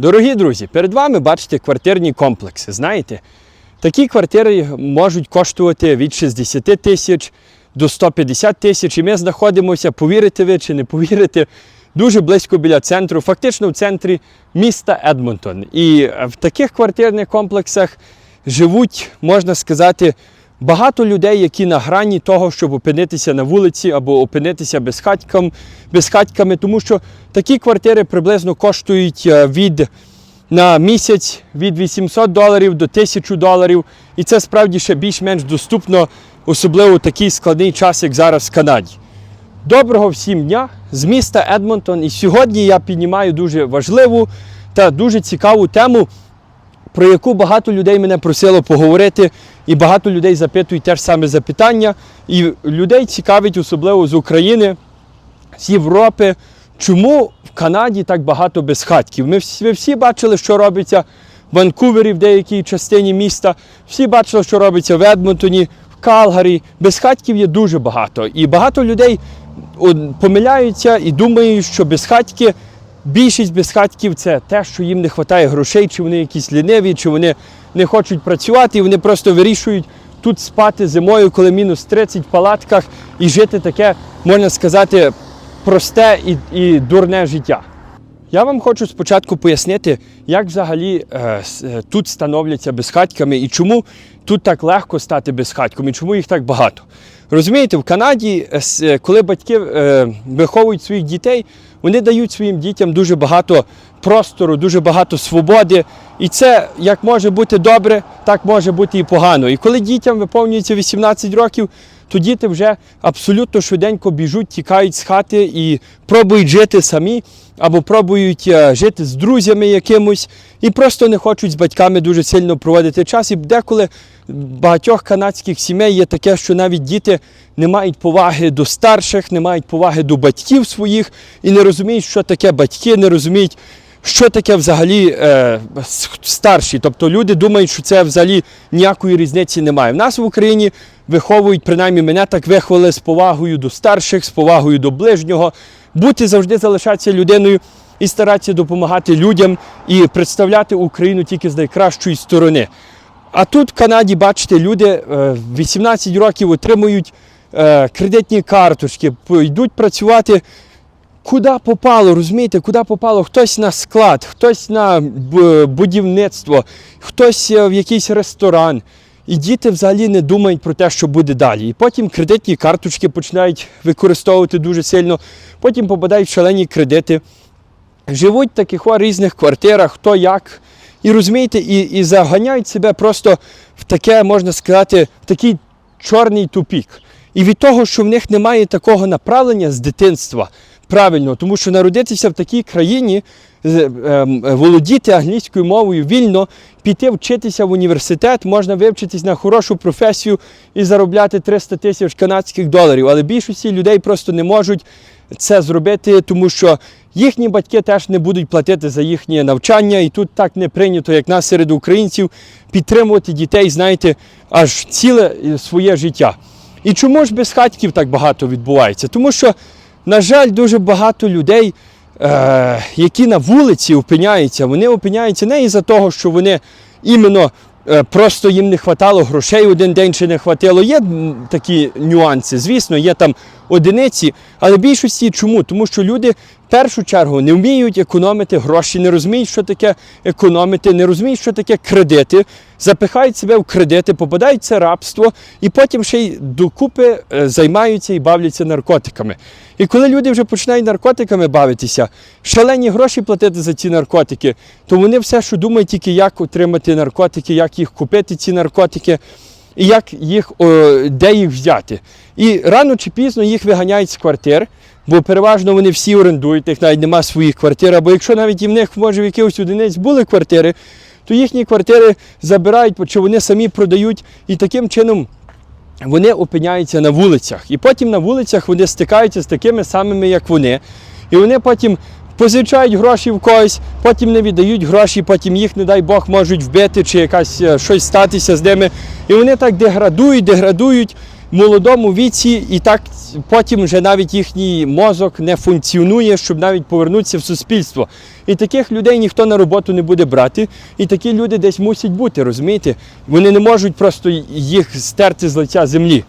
Дорогі друзі, перед вами бачите квартирні комплекси. Знаєте, такі квартири можуть коштувати від 60 тисяч до 150 тисяч. І ми знаходимося, повірите ви чи не повірите, дуже близько біля центру, фактично в центрі міста Едмонтон. І в таких квартирних комплексах живуть, можна сказати, багато людей, які на грані того, щоб опинитися на вулиці або опинитися безхатькам, безхатьками, тому що такі квартири приблизно коштують е, від на місяць від 800 доларів до 1000 доларів. І це справді ще більш-менш доступно, особливо в такий складний час, як зараз в Канаді. Доброго всім дня з міста Едмонтон. І сьогодні я піднімаю дуже важливу та дуже цікаву тему, про яку багато людей мене просило поговорити, і багато людей запитують те ж саме запитання. І людей цікавить, особливо з України, з Європи, чому в Канаді так багато безхатків. Ми всі, всі бачили, що робиться в Ванкувері, в деякій частині міста. Всі бачили, що робиться в Едмонтоні, в Калгарі. Безхатків є дуже багато. І багато людей помиляються і думають, що безхатьки, більшість безхатків це те, що їм не вистачає грошей, чи вони якісь ліниві, чи вони не хочуть працювати, і вони просто вирішують тут спати зимою, коли мінус 30 в палатках, і жити таке, можна сказати, просте і, і дурне життя. Я вам хочу спочатку пояснити, як взагалі е, е, тут становляться безхатьками і чому тут так легко стати безхатьком, і чому їх так багато. Розумієте, в Канаді, е, е, коли батьки е, виховують своїх дітей, вони дають своїм дітям дуже багато простору, дуже багато свободи. І це як може бути добре, так може бути і погано. І коли дітям виповнюється 18 років, то діти вже абсолютно швиденько біжуть, тікають з хати і пробують жити самі, або пробують е, жити з друзями якимось, і просто не хочуть з батьками дуже сильно проводити час. І деколи багатьох канадських сімей є таке, що навіть діти не мають поваги до старших, не мають поваги до батьків своїх і не розуміють, що таке батьки, не розуміють. Що таке взагалі е, старші? Тобто люди думають, що це взагалі ніякої різниці немає. В нас в Україні виховують, принаймні мене так виховали з повагою до старших, з повагою до ближнього, бути завжди залишатися людиною і старатися допомагати людям і представляти Україну тільки з найкращої сторони. А тут в Канаді, бачите, люди е, 18 років отримують е, кредитні карточки, йдуть працювати Куди попало, розумієте, куди попало? Хтось на склад, хтось на будівництво, хтось е, в якийсь ресторан. І діти взагалі не думають про те, що буде далі. І потім кредитні карточки починають використовувати дуже сильно, потім попадають в шалені кредити. Живуть в таких різних квартирах, хто як. І розумієте, і, і заганяють себе просто в таке, можна сказати, в такий чорний тупік. І від того, що в них немає такого направлення з дитинства правильно, тому що народитися в такій країні, ем, володіти англійською мовою вільно, піти вчитися в університет, можна вивчитись на хорошу професію і заробляти 300 тисяч канадських доларів. Але більшості людей просто не можуть це зробити, тому що їхні батьки теж не будуть платити за їхнє навчання, і тут так не прийнято, як нас серед українців, підтримувати дітей, знаєте, аж ціле е, своє життя. І чому ж без хатків так багато відбувається? Тому що, на жаль, дуже багато людей, е, які на вулиці опиняються, вони опиняються не із-за того, що вони іменно е, просто їм не хватало грошей один день чи не хватило. Є такі нюанси, звісно, є там одиниці, але більшості чому? Тому що люди в першу чергу не вміють економити гроші, не розуміють, що таке економити, не розуміють, що таке кредити, запихають себе в кредити, попадають в це рабство і потім ще й докупи е, займаються і бавляться наркотиками. І коли люди вже починають наркотиками бавитися, шалені гроші платити за ці наркотики, то вони все, що думають, тільки як отримати наркотики, як їх купити, ці наркотики і як їх, де їх взяти. І рано чи пізно їх виганяють з квартир, бо переважно вони всі орендують, їх навіть немає своїх квартир. Або якщо навіть і в них, може, в якихось одиниць були квартири, то їхні квартири забирають, чи вони самі продають і таким чином. Вони опиняються на вулицях, і потім на вулицях вони стикаються з такими самими, як вони. І вони потім позичають гроші в когось, потім не віддають гроші, потім їх, не дай Бог, можуть вбити чи якась е, щось статися з ними. І вони так деградують, деградують. в молодому віці, і так потім вже навіть їхній мозок не функціонує, щоб навіть повернутися в суспільство. І таких людей ніхто на роботу не буде брати, і такі люди десь мусять бути, розумієте? Вони не можуть просто їх стерти з лиця землі.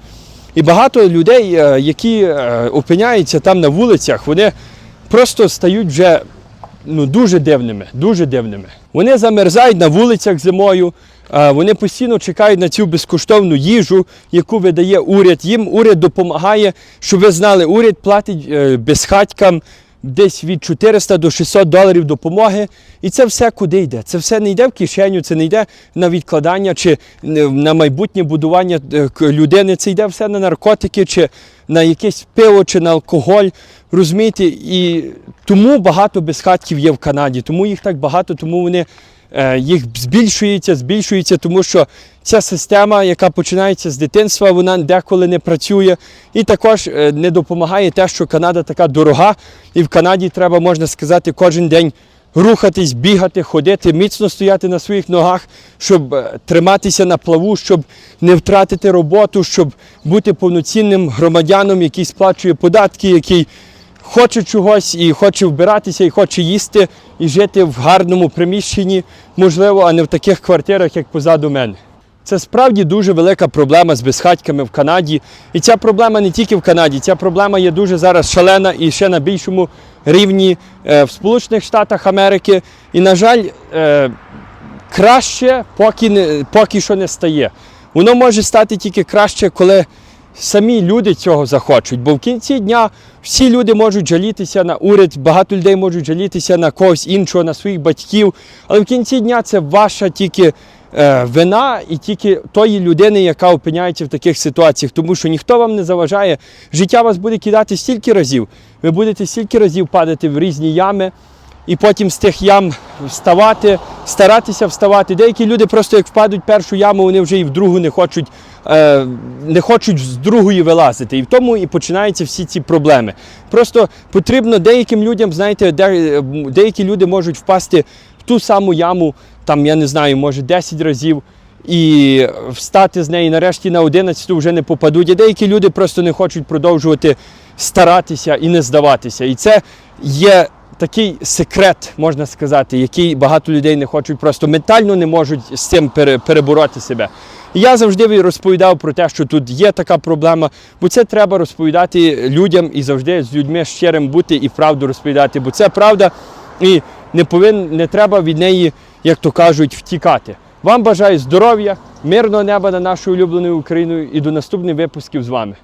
І багато людей, е, які е, опиняються там на вулицях, вони просто стають вже ну, дуже дивними, дуже дивними. Вони замерзають на вулицях зимою, вони постійно чекають на цю безкоштовну їжу, яку видає уряд. Їм уряд допомагає, щоб ви знали, уряд платить е, безхатькам десь від 400 до 600 доларів допомоги. І це все куди йде? Це все не йде в кишеню, це не йде на відкладання чи е, на майбутнє будування е, людини. Це йде все на наркотики, чи на якесь пиво, чи на алкоголь. Розумієте? І тому багато безхатків є в Канаді, тому їх так багато, тому вони е, їх збільшується, збільшується, тому що ця система, яка починається з дитинства, вона деколи не працює. І також е, не допомагає те, що Канада така дорога, і в Канаді треба, можна сказати, кожен день рухатись, бігати, ходити, міцно стояти на своїх ногах, щоб е, триматися на плаву, щоб не втратити роботу, щоб бути повноцінним громадяном, який сплачує податки, який хоче чогось і хоче вбиратися, і хоче їсти, і жити в гарному приміщенні, можливо, а не в таких квартирах, як позаду мене. Це справді дуже велика проблема з безхатьками в Канаді. І ця проблема не тільки в Канаді, ця проблема є дуже зараз шалена і ще на більшому рівні е, в Сполучених Штатах Америки. І, на жаль, е, краще поки, не, поки що не стає. Воно може стати тільки краще, коли самі люди цього захочуть. Бо в кінці дня всі люди можуть жалітися на уряд, багато людей можуть жалітися на когось іншого, на своїх батьків. Але в кінці дня це ваша тільки вина і тільки тої людини, яка опиняється в таких ситуаціях. Тому що ніхто вам не заважає. Життя вас буде кидати стільки разів. Ви будете стільки разів падати в різні ями і потім з тих ям вставати, старатися вставати. Деякі люди просто як впадуть в першу яму, вони вже і в другу не хочуть, е, не хочуть з другої вилазити. І в тому і починаються всі ці проблеми. Просто потрібно деяким людям, знаєте, де, деякі люди можуть впасти в ту саму яму, там, я не знаю, може 10 разів. І встати з неї нарешті на 11 вже не попадуть. А деякі люди просто не хочуть продовжувати старатися і не здаватися. І це є такий секрет, можна сказати, який багато людей не хочуть, просто ментально не можуть з цим пере- перебороти себе. І я завжди розповідав про те, що тут є така проблема, бо це треба розповідати людям і завжди з людьми щирим бути і правду розповідати, бо це правда, і не повин, не треба від неї, як то кажуть, втікати. Вам бажаю здоров'я, мирного неба на нашою улюбленою Україною і до наступних випусків з вами.